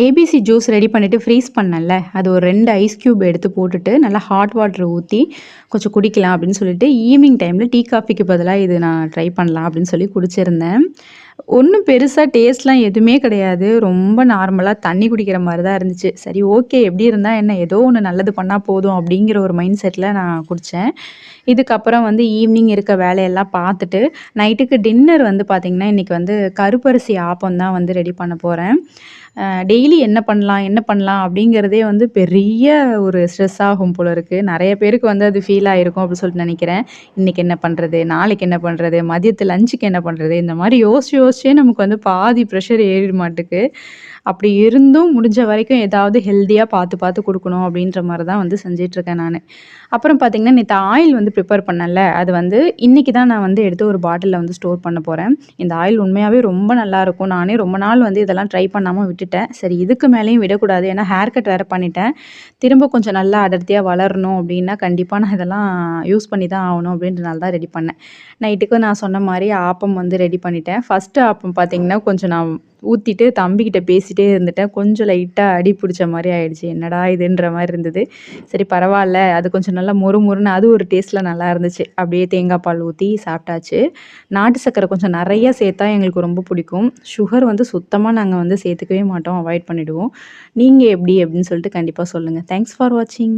A B C juice ready பண்ணிவிட்டு freeze பண்ணல. அது ஒரு ரெண்டு ஐஸ் க்யூப் எடுத்து போட்டுட்டு நல்லா ஹாட் வாட்டர் ஊற்றி கொஞ்சம் குடிக்கலாம் அப்படின்னு சொல்லிட்டு ஈவினிங் டைமில் டீ காஃபிக்கு பதிலாக இது நான் ட்ரை பண்ணலாம் அப்படின்னு சொல்லி குடிச்சிருந்தேன். ஒன்றும் பெருசாக டேஸ்ட்லாம் எதுவுமே கிடையாது. ரொம்ப நார்மலாக தண்ணி குடிக்கிற மாதிரி தான் இருந்துச்சு. சரி ஓகே எப்படி இருந்தால் என்ன? ஏதோ ஒன்று நல்லது பண்ணால் போதும் அப்படிங்கிற ஒரு மைண்ட் செட்டில் நான் குடித்தேன் இதுக்கப்புறம் வந்து ஈவினிங் இருக்க வேலையெல்லாம் பார்த்துட்டு நைட்டுக்கு டின்னர் வந்து பார்த்திங்கன்னா இன்றைக்கி வந்து கருப்பரிசி ஆப்பம் தான் வந்து ரெடி பண்ண போகிறேன் டெய்லி என்ன பண்ணலாம் என்ன பண்ணலாம் அப்படிங்கிறதே வந்து பெரிய ஒரு ஸ்ட்ரெஸ் ஆகும் போல இருக்குது நிறைய பேருக்கு வந்து அது ஃபீல் ஆகிருக்கும் அப்படின்னு சொல்லிட்டு நினைக்கிறேன். இன்றைக்கி என்ன பண்ணுறது நாளைக்கு என்ன பண்ணுறது மதியத்து லஞ்சுக்கு என்ன பண்ணுறது இந்த மாதிரி யோசிச்சு யோசிச்சே நமக்கு வந்து பாதி ப்ரெஷர் ஏறிட மாட்டுக்கு. அப்படி இருந்தும் முடிஞ்ச வரைக்கும் ஏதாவது ஹெல்த்தியாக பார்த்து பார்த்து கொடுக்கணும் அப்படின்ற மாதிரி தான் வந்து செஞ்சிட்ருக்கேன் நான். அப்புறம் பார்த்திங்கன்னா நேற்று ஆயில் வந்து ப்ரிப்பேர் பண்ணல அது வந்து இன்றைக்கி தான் நான் வந்து எடுத்து ஒரு பாட்டிலில் வந்து ஸ்டோர் பண்ண போகிறேன் இந்த ஆயில் உண்மையாகவே ரொம்ப நல்லாயிருக்கும் நானே ரொம்ப நாள் வந்து இதெல்லாம் ட்ரை பண்ணாமல் விட்டுட்டேன். சரி இதுக்கு மேலேயும் விடக்கூடாது. ஏன்னா ஹேர் கட் வேறு பண்ணிட்டேன். திரும்ப கொஞ்சம் நல்லா அடர்த்தியாக வளரணும் அப்படின்னா கண்டிப்பாக நான் இதெல்லாம் யூஸ் பண்ணி தான் ஆகணும் அப்படின்றனால தான் ரெடி பண்ணேன். நைட்டுக்கு நான் சொன்ன மாதிரி ஆப்பம் வந்து ரெடி பண்ணிட்டேன். ஃபஸ்ட்டு அப்போ பார்த்திங்கன்னா கொஞ்சம் நான் ஊற்றிட்டு தம்பிக்கிட்ட பேசிகிட்டே இருந்துட்டேன். கொஞ்சம் லைட்டாக அடி பிடிச்ச மாதிரி ஆயிடுச்சு. என்னடா இதுன்ற மாதிரி இருந்தது. சரி பரவாயில்ல. அது கொஞ்சம் நல்லா மொறு மொறுன்னு அது ஒரு டேஸ்ட்டில் நல்லா இருந்துச்சு. அப்படியே தேங்காய் பால் ஊற்றி சாப்பிட்டாச்சு. நாட்டு சக்கரை கொஞ்சம் நிறையா சேர்த்தா எங்களுக்கு ரொம்ப பிடிக்கும். சுகர் வந்து சுத்தமாக நாங்கள் வந்து சேர்த்துக்கவே மாட்டோம். அவாய்ட் பண்ணிவிடுவோம் நீங்கள் எப்படி அப்படின்னு சொல்லிட்டு கண்டிப்பாக சொல்லுங்கள் தேங்க்ஸ் ஃபார் வாட்சிங்